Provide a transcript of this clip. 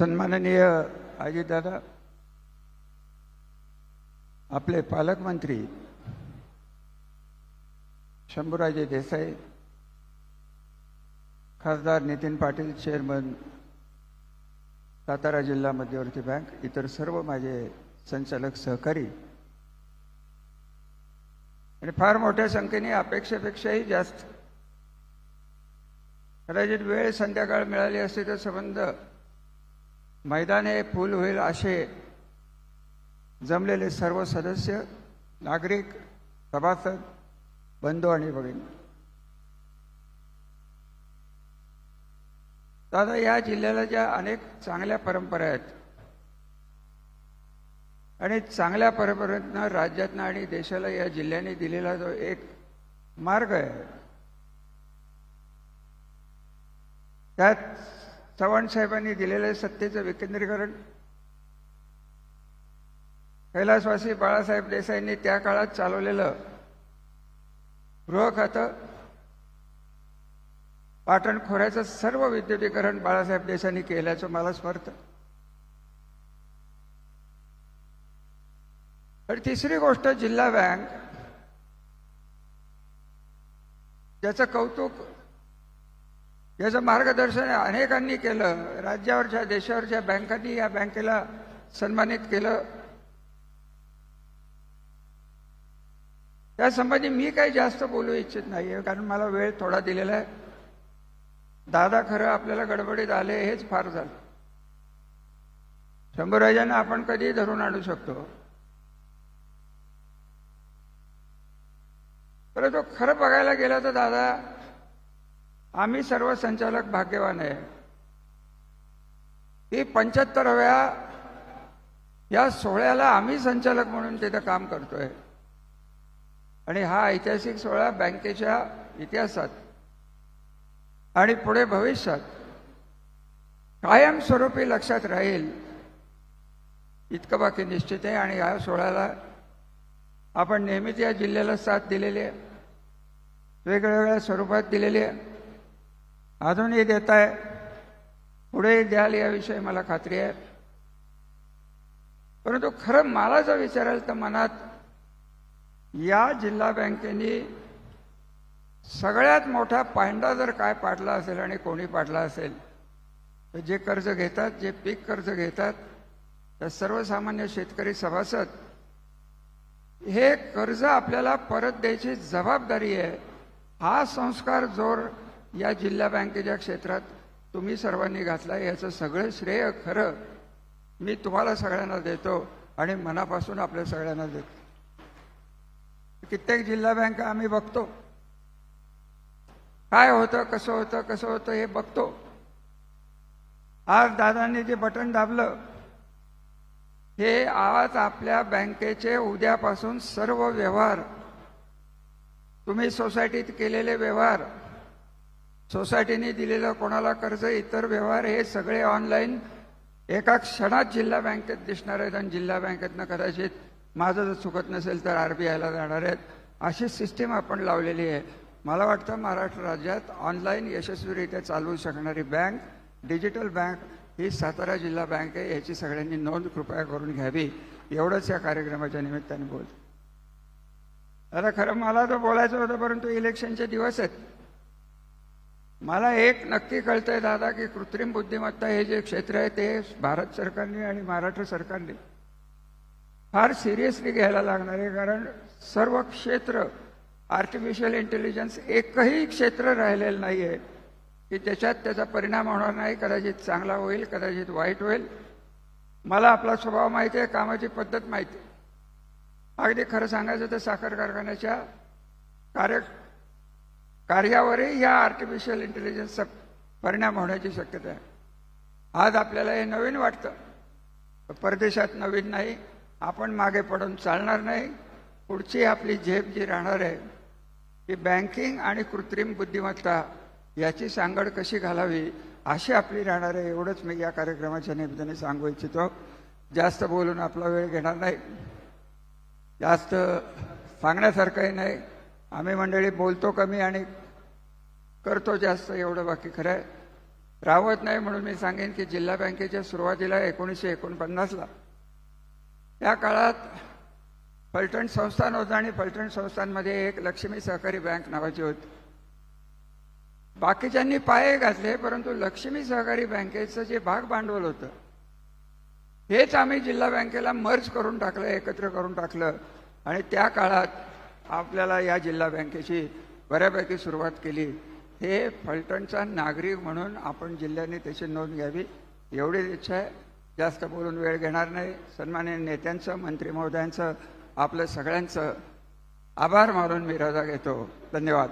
सन्माननीय आजीदादा आपले पालकमंत्री शंभूराजे देसाई खासदार नितीन पाटील चेअरमन सातारा जिल्हा मध्यवर्ती बँक इतर सर्व माझे संचालक सहकारी. आणि फार मोठ्या संख्येने अपेक्षेपेक्षाही जास्त. कदाचित वेळ संध्याकाळ मिळाली असते तर संबंध मैदाने फुल होईल असे जमलेले सर्व सदस्य नागरिक सभासद बंधू आणि भगिनी. दादा या जिल्ह्याला ज्या अनेक चांगल्या परंपरा आहेत आणि चांगल्या परंपरेतनं राज्यातनं आणि देशाला या जिल्ह्याने दिलेला जो एक मार्ग आहे त्यात चव्हाण साहेबांनी दिलेलं सत्तेचं विकेंद्रीकरण. कैलासवासी बाळासाहेब देसाईंनी त्या काळात चालवलेलं गृह खातं पाटण खोऱ्याचं सर्व विद्युतीकरण बाळासाहेब देसाईंनी केल्याचं मला स्मरतं आणि तिसरी गोष्ट जिल्हा बँक ज्याचं कौतुक याचं मार्गदर्शन अनेकांनी केलं. राज्यावरच्या देशावरच्या बँकांनी या बँकेला सन्मानित केलं. त्यासंबंधी मी काही जास्त बोलू इच्छित नाही कारण मला वेळ थोडा दिलेला आहे. दादा खरं आपल्याला गडबडीत आले हेच फार झालं. शंभूराजांना आपण कधी धरून आणू शकतो. परंतु खरं बघायला गेलं तर दादा आम्ही सर्व संचालक भाग्यवान आहे. की पंच्याहत्तराव्या या सोहळ्याला आम्ही संचालक म्हणून तिथं काम करतोय. आणि हा ऐतिहासिक सोहळा बँकेच्या इतिहासात आणि पुढे भविष्यात कायमस्वरूपी लक्षात राहील इतकं बाकी निश्चित आहे. आणि या सोहळ्याला आपण नेहमीच या जिल्ह्याला साथ दिलेली आहे. वेगवेगळ्या स्वरूपात दिलेली आहे. अजूनही देत आहे. पुढे द्याल याविषयी मला खात्री आहे. परंतु खरं मला जर विचाराल तर मनात या जिल्हा बँकेने सगळ्यात मोठा पांडा जर काय पाडला असेल आणि कोणी पाडला असेल तर जे कर्ज घेतात जे पीक कर्ज घेतात त्या सर्वसामान्य शेतकरी सभासद हे कर्ज आपल्याला परत द्यायची जबाबदारी आहे. हा संस्कार जोर या जिल्हा बँकेच्या क्षेत्रात तुम्ही सर्वांनी घातला याचं सगळं श्रेय खरं मी तुम्हाला सगळ्यांना देतो आणि मनापासून आपल्या सगळ्यांना देतो. कित्येक जिल्हा बँका आम्ही बघतो. काय होतं कसं होतं कसं होतं हे बघतो. आज दादांनी जे बटन दाबलं हे आज आपल्या बँकेचे उद्यापासून सर्व व्यवहार तुम्ही सोसायटीत केलेले व्यवहार सोसायटीने दिलेलं कोणाला कर्ज इतर व्यवहार हे सगळे ऑनलाईन. एका क्षणात जिल्हा बँकेत दिसणार आहेत आणि जिल्हा बँकेतनं कदाचित माझं जर चुकत नसेल तर आर बी आयला जाणार आहेत. अशी सिस्टीम आपण लावलेली आहे. मला वाटतं महाराष्ट्र राज्यात ऑनलाईन यशस्वीरित्या चालवू शकणारी बँक डिजिटल बँक ही सातारा जिल्हा बँक आहे. याची सगळ्यांनी नोंद कृपया करून घ्यावी. एवढंच या कार्यक्रमाच्या निमित्ताने बोल आता खरं मला तर बोलायचं होतं परंतु इलेक्शनचे दिवस आहेत. मला एक नक्की कळतंय दादा की कृत्रिम बुद्धिमत्ता हे जे क्षेत्र आहे ते भारत सरकारने आणि महाराष्ट्र सरकारने फार सिरियसली घ्यायला लागणार आहे. कारण सर्व क्षेत्र आर्टिफिशियल इंटेलिजन्स एकही क्षेत्र राहिलेलं नाही आहे की त्याच्यात त्याचा परिणाम होणार नाही. कदाचित चांगला होईल कदाचित वाईट होईल. मला आपला स्वभाव माहिती आहे कामाची पद्धत माहिती आहे. अगदी खरं सांगायचं तर साखर कारखान्याच्या कार्य कार्यावरही या आर्टिफिशियल इंटेलिजन्सचा परिणाम होण्याची शक्यता आहे. आज आपल्याला हे नवीन वाटतं. परदेशात नवीन नाही आपण मागे पडून चालणार नाही. पुढची आपली झेप जी राहणार आहे की बँकिंग आणि कृत्रिम बुद्धिमत्ता याची सांगड कशी घालावी अशी आपली राहणार आहे एवढंच मी या कार्यक्रमाच्या निमित्ताने सांगू इच्छितो. जास्त बोलून आपला वेळ घेणार नाही. जास्त सांगण्यासारखंही नाही. आम्ही मंडळी बोलतो कमी आणि करतो जास्त एवढं बाकी खरं आहे. राहत नाही म्हणून मी सांगेन की जिल्हा बँकेच्या सुरुवातीला एकोणीसशे एकोणपन्नासला. त्या काळात फलटण संस्थान होतं आणि फलटण संस्थानमध्ये एक लक्ष्मी सहकारी बँक नावाची होती. बाकीच्यांनी पाय घातले परंतु लक्ष्मी सहकारी बँकेचं जे भाग भांडवल होतं हेच आम्ही जिल्हा बँकेला मर्ज करून टाकलं एकत्र करून टाकलं. आणि त्या काळात आपल्याला या जिल्हा बँकेची बऱ्यापैकी सुरुवात केली. हे फलटणचा नागरिक म्हणून आपण जिल्ह्याने त्याची नोंद घ्यावी. एवढीच इच्छा आहे. जास्त बोलून वेळ घेणार नाही. सन्मान्य नेत्यांचं मंत्री महोदयांचं आपलं सगळ्यांचं आभार मानून मी रजा घेतो. धन्यवाद.